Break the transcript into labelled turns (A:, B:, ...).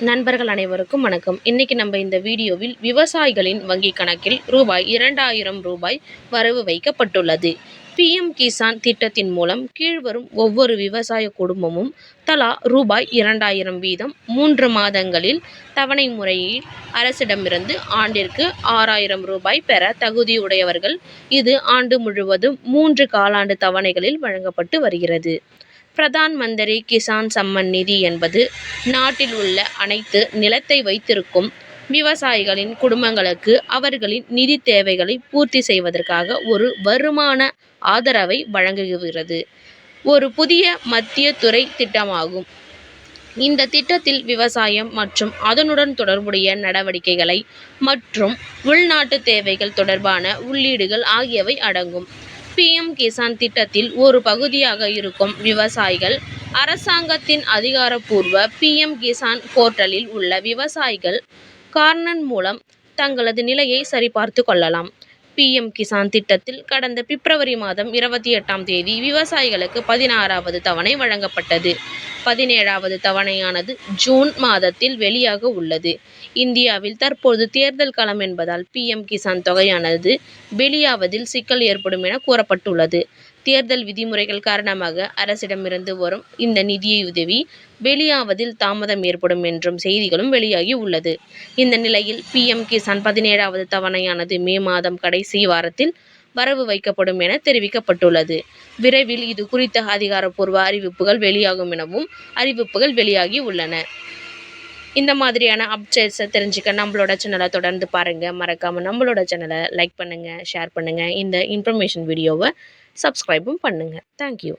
A: நண்பர்கள் அனைவருக்கும் வணக்கம். இன்னைக்கு நம்ம இந்த வீடியோவில் விவசாயிகளின் வங்கி கணக்கில் ரூபாய் இரண்டாயிரம் ரூபாய் வரவு வைக்கப்பட்டுள்ளது. பிஎம் கிசான் திட்டத்தின் மூலம் கீழ்வரும் ஒவ்வொரு விவசாய குடும்பமும் தலா ரூபாய் இரண்டாயிரம் வீதம் மூன்று மாதங்களில் தவணை முறையில் அரசிடமிருந்து ஆண்டிற்கு ஆறாயிரம் ரூபாய் பெற தகுதியுடையவர்கள். இது ஆண்டு முழுவதும் மூன்று காலாண்டு தவணைகளில் வழங்கப்பட்டு வருகிறது. பிரதான் மந்திரி கிசான் சம்மன் நிதி என்பது நாட்டில் உள்ள அனைத்து நிலத்தை வைத்திருக்கும் விவசாயிகளின் குடும்பங்களுக்கு அவர்களின் நிதி தேவைகளை பூர்த்தி செய்வதற்காக ஒரு வருமான ஆதரவை வழங்குகிறது. ஒரு புதிய மத்திய துறை திட்டமாகும். இந்த திட்டத்தில் விவசாயம் மற்றும் அதனுடன் தொடர்புடைய நடவடிக்கைகளை மற்றும் உள்நாட்டு தேவைகள் தொடர்பான உள்ளீடுகள் ஆகியவை அடங்கும். பிஎம் கிசான் திட்டத்தில் ஒரு பகுதியாக இருக்கும் விவசாயிகள் அரசாங்கத்தின் அதிகாரப்பூர்வ பிஎம் கிசான் போர்ட்டலில் உள்ள விவசாயிகள் கார்னன் மூலம் தங்களது நிலையை சரிபார்த்து கொள்ளலாம். பிஎம் கிசான் திட்டத்தில் கடந்த பிப்ரவரி மாதம் இருபத்தி எட்டாம் தேதி விவசாயிகளுக்கு பதினாறாவது தவணை வழங்கப்பட்டது. பதினேழாவது தவணையானது ஜூன் மாதத்தில் வெளியாக உள்ளது. இந்தியாவில் தற்போது தேர்தல் களம் என்பதால் பிஎம் கிசான் தொகையானது வெளியாவதில் சிக்கல் ஏற்படும் என கூறப்பட்டுள்ளது. தேர்தல் விதிமுறைகள் காரணமாக அரசிடமிருந்து வரும் இந்த நிதியுதவி வெளியாவதில் தாமதம் ஏற்படும் என்றும் செய்திகளும் வெளியாகி உள்ளது. இந்த நிலையில் பிஎம் கிசான் பதினேழாவது தவணையானது மே மாதம் கடைசி வாரத்தில் வரவு வைக்கப்படும் என தெரிவிக்கப்பட்டுள்ளது. விரைவில் இது குறித்த அதிகாரப்பூர்வ அறிவிப்புகள் வெளியாகும் எனவும் அறிவிப்புகள் வெளியாகி உள்ளன. இந்த மாதிரியான அப்டேட்ஸை தெரிஞ்சுக்க நம்மளோட சேனலை தொடர்ந்து பாருங்கள் மறக்காமல் நம்மளோட சேனலை லைக் பண்ணுங்கள் ஷேர் பண்ணுங்கள் இந்த இன்ஃபர்மேஷன் வீடியோவை சப்ஸ்கிரைபும் பண்ணுங்கள் தேங்க்யூ